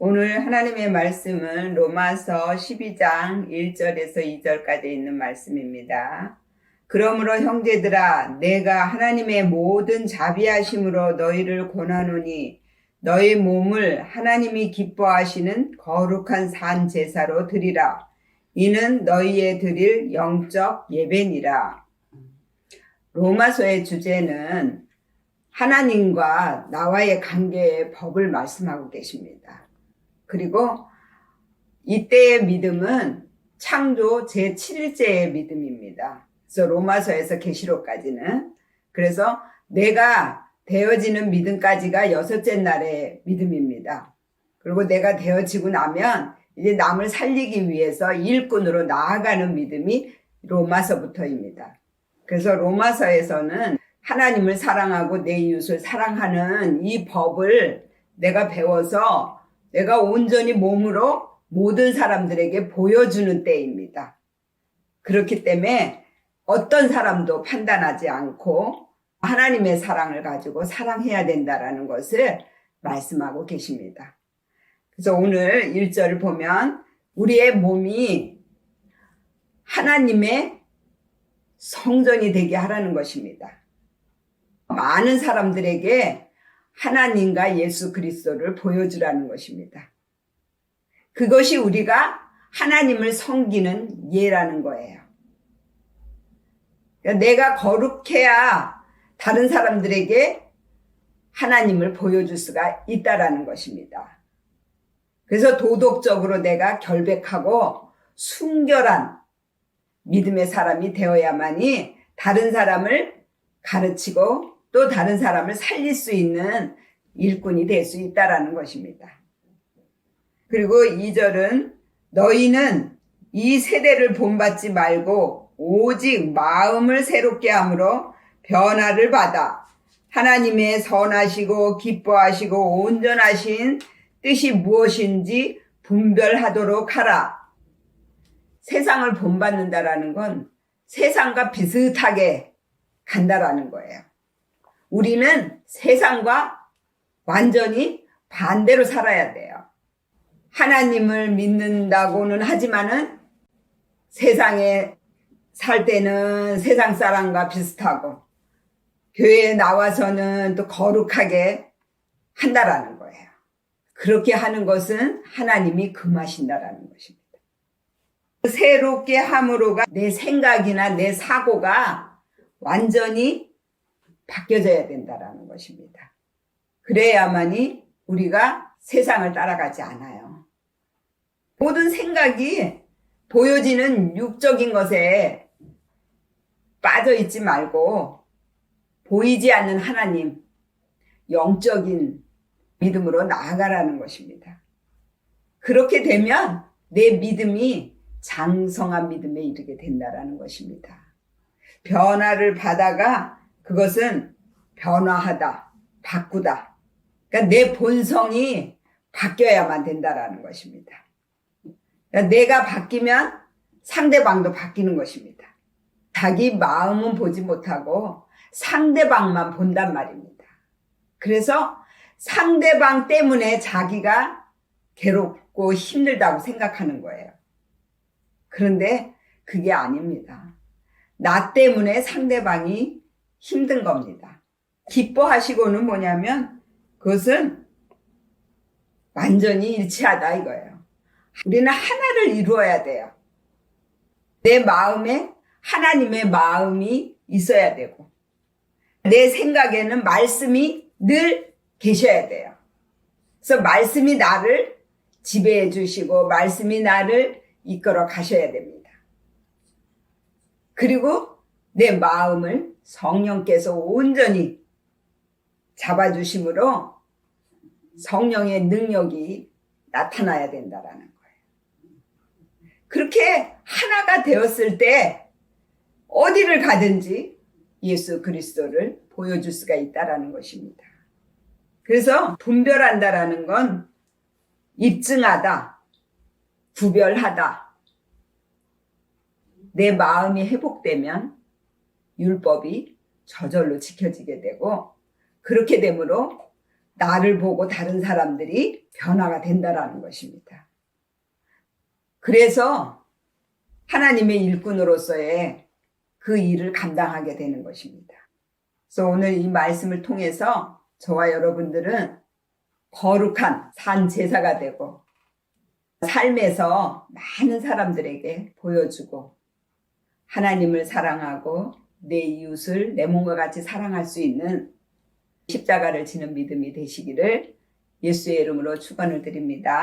오늘 하나님의 말씀은 로마서 12장 1절에서 2절까지 있는 말씀입니다. 그러므로 형제들아 내가 하나님의 모든 자비하심으로 너희를 권하노니 너희 몸을 하나님이 기뻐하시는 거룩한 산 제사로 드리라. 이는 너희의 드릴 영적 예배니라. 로마서의 주제는 하나님과 나와의 관계의 법을 말씀하고 계십니다. 그리고 이때의 믿음은 창조 제7일째의 믿음입니다. 그래서 로마서에서 계시록까지는 그래서 내가 되어지는 믿음까지가 여섯째 날의 믿음입니다. 그리고 내가 되어지고 나면 이제 남을 살리기 위해서 일꾼으로 나아가는 믿음이 로마서부터입니다. 그래서 로마서에서는 하나님을 사랑하고 내 이웃을 사랑하는 이 법을 내가 배워서 내가 온전히 몸으로 모든 사람들에게 보여주는 때입니다. 그렇기 때문에 어떤 사람도 판단하지 않고 하나님의 사랑을 가지고 사랑해야 된다라는 것을 말씀하고 계십니다. 그래서 오늘 1절을 보면 우리의 몸이 하나님의 성전이 되게 하라는 것입니다. 많은 사람들에게 하나님과 예수 그리스도를 보여주라는 것입니다. 그것이 우리가 하나님을 섬기는 예라는 거예요. 그러니까 내가 거룩해야 다른 사람들에게 하나님을 보여줄 수가 있다라는 것입니다. 그래서 도덕적으로 내가 결백하고 순결한 믿음의 사람이 되어야만이 다른 사람을 가르치고 또 다른 사람을 살릴 수 있는 일꾼이 될 수 있다라는 것입니다. 그리고 2절은 너희는 이 세대를 본받지 말고 오직 마음을 새롭게 함으로 변화를 받아 하나님의 선하시고 기뻐하시고 온전하신 뜻이 무엇인지 분별하도록 하라. 세상을 본받는다라는 건 세상과 비슷하게 간다라는 거예요. 우리는 세상과 완전히 반대로 살아야 돼요. 하나님을 믿는다고는 하지만은 세상에 살 때는 세상 사람과 비슷하고 교회에 나와서는 또 거룩하게 한다라는 거예요. 그렇게 하는 것은 하나님이 금하신다라는 것입니다. 새롭게 함으로가 내 생각이나 내 사고가 완전히 바뀌어져야 된다라는 것입니다. 그래야만이 우리가 세상을 따라가지 않아요. 모든 생각이 보여지는 육적인 것에 빠져 있지 말고 보이지 않는 하나님, 영적인 믿음으로 나아가라는 것입니다. 그렇게 되면 내 믿음이 장성한 믿음에 이르게 된다라는 것입니다. 변화를 받아가 그것은 변화하다, 바꾸다. 그러니까 내 본성이 바뀌어야만 된다라는 것입니다. 그러니까 내가 바뀌면 상대방도 바뀌는 것입니다. 자기 마음은 보지 못하고 상대방만 본단 말입니다. 그래서 상대방 때문에 자기가 괴롭고 힘들다고 생각하는 거예요. 그런데 그게 아닙니다. 나 때문에 상대방이 힘든 겁니다. 기뻐하시고는 뭐냐면 그것은 완전히 일치하다 이거예요. 우리는 하나를 이루어야 돼요. 내 마음에 하나님의 마음이 있어야 되고 내 생각에는 말씀이 늘 계셔야 돼요. 그래서 말씀이 나를 지배해 주시고 말씀이 나를 이끌어 가셔야 됩니다. 그리고 내 마음을 성령께서 온전히 잡아주심으로 성령의 능력이 나타나야 된다라는 거예요. 그렇게 하나가 되었을 때 어디를 가든지 예수 그리스도를 보여줄 수가 있다라는 것입니다. 그래서 분별한다라는 건 입증하다, 구별하다. 내 마음이 회복되면 율법이 저절로 지켜지게 되고 그렇게 되므로 나를 보고 다른 사람들이 변화가 된다라는 것입니다. 그래서 하나님의 일꾼으로서의 그 일을 감당하게 되는 것입니다. 그래서 오늘 이 말씀을 통해서 저와 여러분들은 거룩한 산 제사가 되고 삶에서 많은 사람들에게 보여주고 하나님을 사랑하고 내 이웃을 내 몸과 같이 사랑할 수 있는 십자가를 지는 믿음이 되시기를 예수의 이름으로 축원을 드립니다.